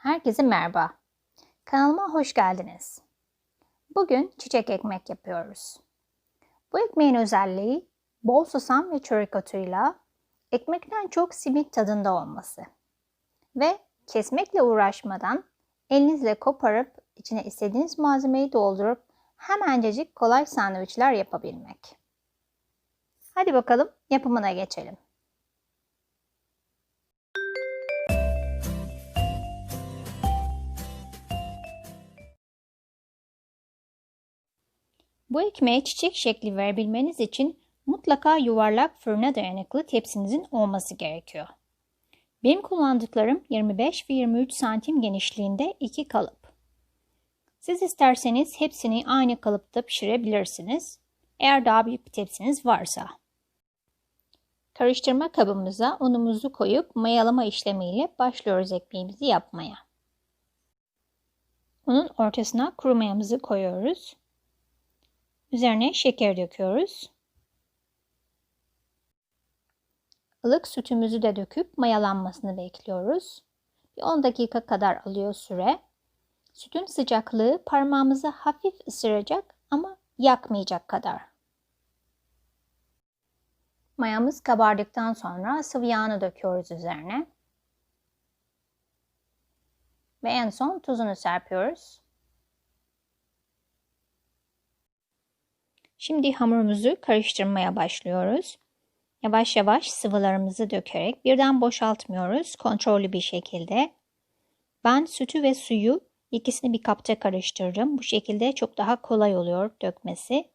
Herkese merhaba. Kanalıma hoş geldiniz. Bugün çiçek ekmek yapıyoruz. Bu ekmeğin özelliği bol susam ve çörek otuyla ekmekten çok simit tadında olması. Ve kesmekle uğraşmadan elinizle koparıp içine istediğiniz malzemeyi doldurup hemencecik kolay sandviçler yapabilmek. Hadi bakalım yapımına geçelim. Bu ekmeğe çiçek şekli verebilmeniz için mutlaka yuvarlak fırına dayanıklı tepsinizin olması gerekiyor. Benim kullandıklarım 25 ve 23 santim genişliğinde iki kalıp. Siz isterseniz hepsini aynı kalıpta pişirebilirsiniz. Eğer daha büyük bir tepsiniz varsa. Karıştırma kabımıza unumuzu koyup mayalama işlemiyle başlıyoruz ekmeğimizi yapmaya. Unun ortasına kuru mayamızı koyuyoruz. Üzerine şeker döküyoruz. Ilık sütümüzü de döküp mayalanmasını bekliyoruz. Bir 10 dakika kadar alıyor süre. Sütün sıcaklığı parmağımızı hafif ısıracak ama yakmayacak kadar. Mayamız kabardıktan sonra sıvı yağını döküyoruz üzerine. Ve en son tuzunu serpiyoruz. Şimdi hamurumuzu karıştırmaya başlıyoruz. Yavaş yavaş sıvılarımızı dökerek birden boşaltmıyoruz kontrollü bir şekilde. Ben sütü ve suyu ikisini bir kapta karıştırırım. Bu şekilde çok daha kolay oluyor dökmesi.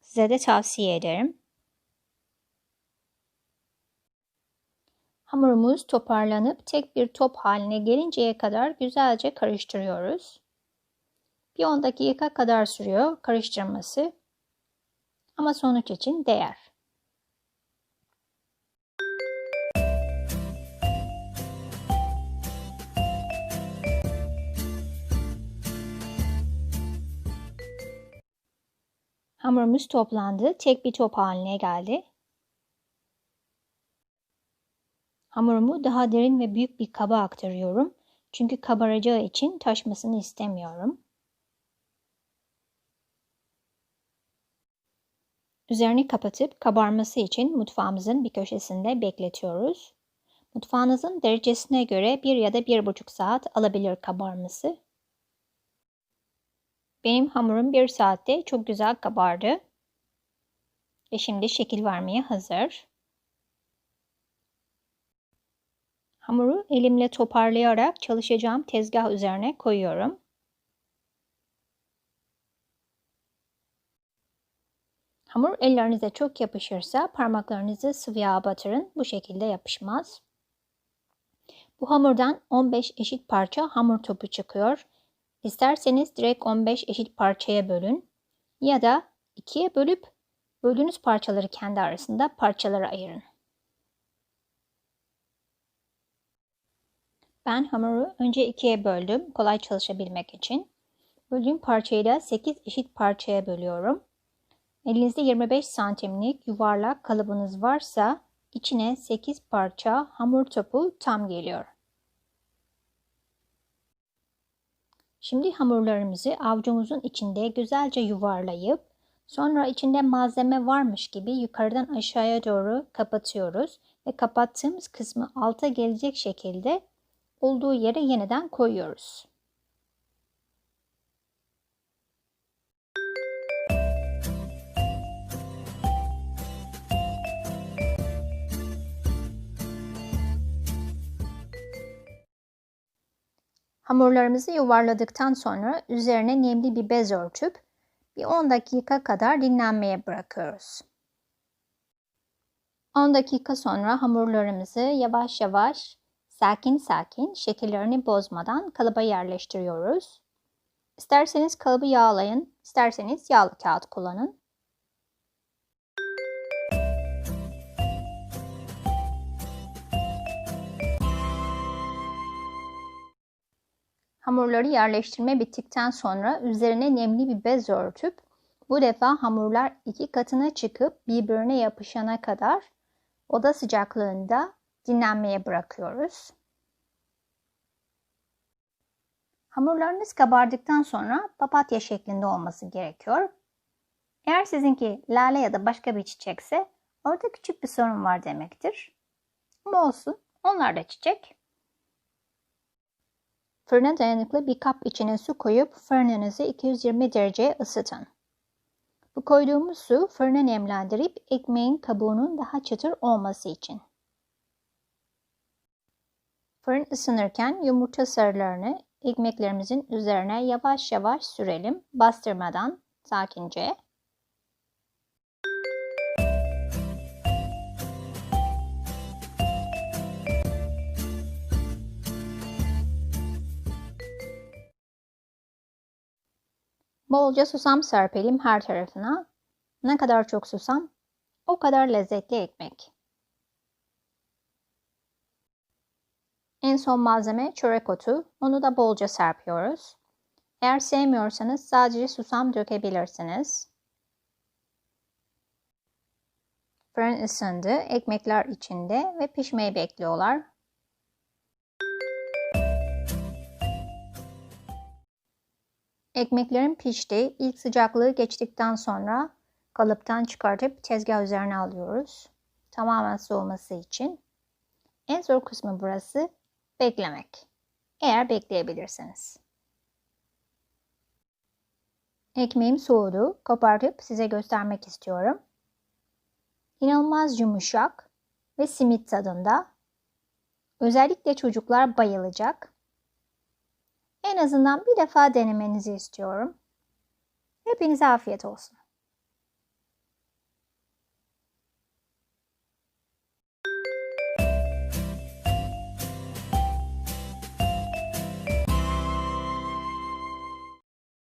Size de tavsiye ederim. Hamurumuz toparlanıp tek bir top haline gelinceye kadar güzelce karıştırıyoruz. Bir 10 dakika kadar sürüyor karıştırması. Ama sonuç için değer. Hamurumuz toplandı. Tek bir top haline geldi. Hamurumu daha derin ve büyük bir kaba aktarıyorum. Çünkü kabaracağı için taşmasını istemiyorum. Üzerini kapatıp kabarması için mutfağımızın bir köşesinde bekletiyoruz. Mutfağınızın derecesine göre bir ya da bir buçuk saat alabilir kabarması. Benim hamurum bir saatte çok güzel kabardı. Ve şimdi şekil vermeye hazır. Hamuru elimle toparlayarak çalışacağım tezgah üzerine koyuyorum. Hamur ellerinize çok yapışırsa parmaklarınızı sıvı yağa batırın. Bu şekilde yapışmaz. Bu hamurdan 15 eşit parça hamur topu çıkıyor. İsterseniz direkt 15 eşit parçaya bölün ya da ikiye bölüp böldüğünüz parçaları kendi arasında parçalara ayırın. Ben hamuru önce ikiye böldüm kolay çalışabilmek için. Böldüğüm parçayı da 8 eşit parçaya bölüyorum. Elinizde 25 santimlik yuvarlak kalıbınız varsa içine 8 parça hamur topu tam geliyor. Şimdi hamurlarımızı avucumuzun içinde güzelce yuvarlayıp sonra içinde malzeme varmış gibi yukarıdan aşağıya doğru kapatıyoruz ve kapattığımız kısmı alta gelecek şekilde olduğu yere yeniden koyuyoruz. Hamurlarımızı yuvarladıktan sonra üzerine nemli bir bez örtüp bir 10 dakika kadar dinlenmeye bırakıyoruz. 10 dakika sonra hamurlarımızı yavaş yavaş sakin sakin şekillerini bozmadan kalıba yerleştiriyoruz. İsterseniz kalıbı yağlayın, isterseniz yağlı kağıt kullanın. Hamurları yerleştirme bittikten sonra üzerine nemli bir bez örtüp bu defa hamurlar iki katına çıkıp birbirine yapışana kadar oda sıcaklığında dinlenmeye bırakıyoruz. Hamurlarınız kabardıktan sonra papatya şeklinde olması gerekiyor. Eğer sizinki lale ya da başka bir çiçekse orada küçük bir sorun var demektir. Ama olsun. Onlar da çiçek. Fırına dayanıklı bir kap içine su koyup fırınınızı 220 dereceye ısıtın. Bu koyduğumuz su fırını nemlendirip ekmeğin kabuğunun daha çıtır olması için. Fırın ısınırken yumurta sarılarını ekmeklerimizin üzerine yavaş yavaş sürelim, bastırmadan sakince. Bolca susam serpelim her tarafına. Ne kadar çok susam, o kadar lezzetli ekmek. En son malzeme çörek otu. Onu da bolca serpiyoruz. Eğer sevmiyorsanız sadece susam dökebilirsiniz. Fırın ısındı. Ekmekler içinde ve pişmeyi bekliyorlar. Ekmeklerin pişti. İlk sıcaklığı geçtikten sonra kalıptan çıkartıp tezgah üzerine alıyoruz. Tamamen soğuması için. En zor kısmı burası beklemek. Eğer bekleyebilirsiniz. Ekmeğim soğudu. Kopartıp size göstermek istiyorum. İnanılmaz yumuşak ve simit tadında. Özellikle çocuklar bayılacak. En azından bir defa denemenizi istiyorum. Hepinize afiyet olsun.